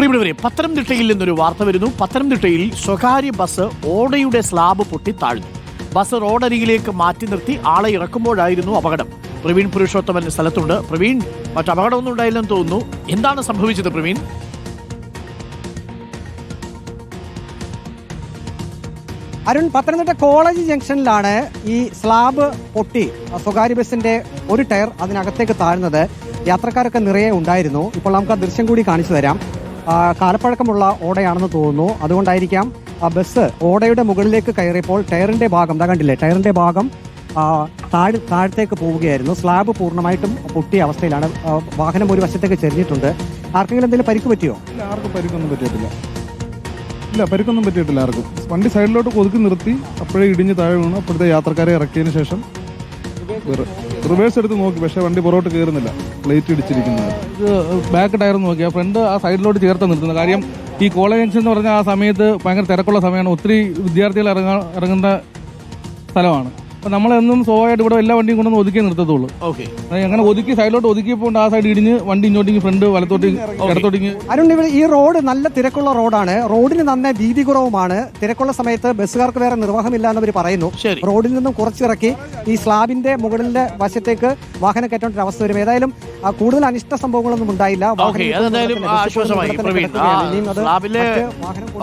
പ്രിയപ്പെട്ടവരെ പത്തനംതിട്ടയിൽ നിന്നൊരു വാർത്ത വരുന്നു. പത്തനംതിട്ടയിൽ സ്വകാര്യ ബസ് ഓടയുടെ സ്ലാബ് പൊട്ടി താഴ്ന്നു. ബസ് റോഡരികിലേക്ക് മാറ്റി നിർത്തി ആളെ ഇറക്കുമ്പോഴായിരുന്നു അപകടം. പ്രവീൺ പുരുഷോത്തമൻ സ്ഥലത്തുണ്ട്. പ്രവീൺ മറ്റു അപകടമൊന്നും ഉണ്ടായില്ലെന്ന് തോന്നുന്നു. എന്താണ് സംഭവിച്ചത് പ്രവീൺ? അരുൺ പത്തനംതിട്ട കോളേജ് ജംഗ്ഷനിലാണ് ഈ സ്ലാബ് പൊട്ടി. സ്വകാര്യ ബസിന്റെ ഒരു ടയർ അതിനകത്തേക്ക് താഴ്ന്നത്. യാത്രക്കാരൊക്കെ നിറയെ ഉണ്ടായിരുന്നു. ഇപ്പോൾ നമുക്ക് ആ ദൃശ്യം കൂടി കാണിച്ചു തരാം. കാലപ്പഴക്കമുള്ള ഓടയാണെന്ന് തോന്നുന്നു. അതുകൊണ്ടായിരിക്കാം ആ ബസ് ഓടയുടെ മുകളിലേക്ക് കയറിയപ്പോൾ ടയറിന്റെ ഭാഗം ദാ കണ്ടില്ലേ ടയറിന്റെ ഭാഗം താഴ് താഴത്തേക്ക് പോവുകയായിരുന്നു. സ്ലാബ് പൂർണമായിട്ടും പൊട്ടിയ അവസ്ഥയിലാണ് വാഹനം ഒരു വശത്തേക്ക് ചെരിഞ്ഞിട്ടുണ്ട്. ആർക്കെങ്കിലും എന്തെങ്കിലും പരിക്ക് പറ്റിയോ? ഇല്ല ആർക്കും പരിക്കൊന്നും പറ്റിയിട്ടില്ല. ഇല്ല പരിക്കൊന്നും പറ്റിയിട്ടില്ല ആർക്കും. വണ്ടി സൈഡിലോട്ട് ഒതുക്കി നിർത്തി അപ്പോഴേ ഇടിഞ്ഞ് താഴെ വീണു. അപ്പോഴത്തെ യാത്രക്കാരെ ഇറക്കിയതിന് ശേഷം റിവേഴ്സ് എടുത്ത് നോക്കി പക്ഷേ വണ്ടി പുറകോട്ട് കയറുന്നില്ല. പ്ലേറ്റ് ഇടിച്ചിരിക്കുന്നത് ഇത് ബാക്ക് ടയർ നോക്കി. ആ ഫ്രണ്ട് ആ സൈഡിലോട്ട് ചേർത്ത് നിർത്തുന്നത്. കാര്യം ഈ കോളേജ് ജംഗ്ഷൻ എന്ന് പറഞ്ഞാൽ ആ സമയത്ത് ഭയങ്കര തിരക്കുള്ള സമയമാണ്. ഒത്തിരി വിദ്യാർത്ഥികൾ ഇറങ്ങാ ഇറങ്ങുന്ന സ്ഥലമാണ്. അപ്പം നമ്മളെന്നും സ്വാഭാവികമായിട്ട് ഇവിടെ എല്ലാ വണ്ടിയും കൊണ്ടൊന്ന് ഒതുക്കി നിർത്തത്തുള്ളൂ. ഓക്കെ അങ്ങനെ ഒതുക്കി സൈഡിലോട്ട് ഒതുക്കിയപ്പോൾ ആ സൈഡ് ഇടിഞ്ഞ് വണ്ടി ഇങ്ങോട്ടേക്ക് ഫ്രണ്ട് വലത്തോട്ട് ഇടത്തോട്ടേക്ക് അരുൺ ഇവിടെ ഈ റോഡ് നല്ല തിരക്കുള്ള റോഡാണ്. റോഡിന് നന്നേ വീതി കുറവുമാണ്. തിരക്കുള്ള സമയത്ത് ബസ്സുകാർക്ക് വേറെ നിർവാഹമില്ല എന്നവർ പറയുന്നു. റോഡിൽ നിന്നും കുറച്ചിറക്കി ഈ സ്ലാബിന്റെ മുകളിലെ വശത്തേക്ക് വാഹനം കയറ്റേണ്ട ഒരു അവസ്ഥ വരും. ഏതായാലും ആ, കൂടുതൽ അനിഷ്ട സംഭവങ്ങളൊന്നും ഉണ്ടായില്ല.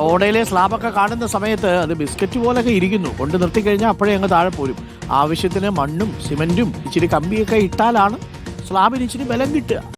ഓടയിലെ സ്ലാബൊക്കെ കാണുന്ന സമയത്ത് അത് ബിസ്ക്കറ്റ് പോലൊക്കെ ഇരിക്കുന്നു. കൊണ്ട് നിർത്തി കഴിഞ്ഞാൽ അപ്പോഴേ അങ്ങ് താഴെ പോരും. ആവശ്യത്തിന് മണ്ണും സിമന്റും ഇച്ചിരി കമ്പിയൊക്കെ ഇട്ടാലാണ് സ്ലാബിന് ഇച്ചിരി ബലം കിട്ടുക.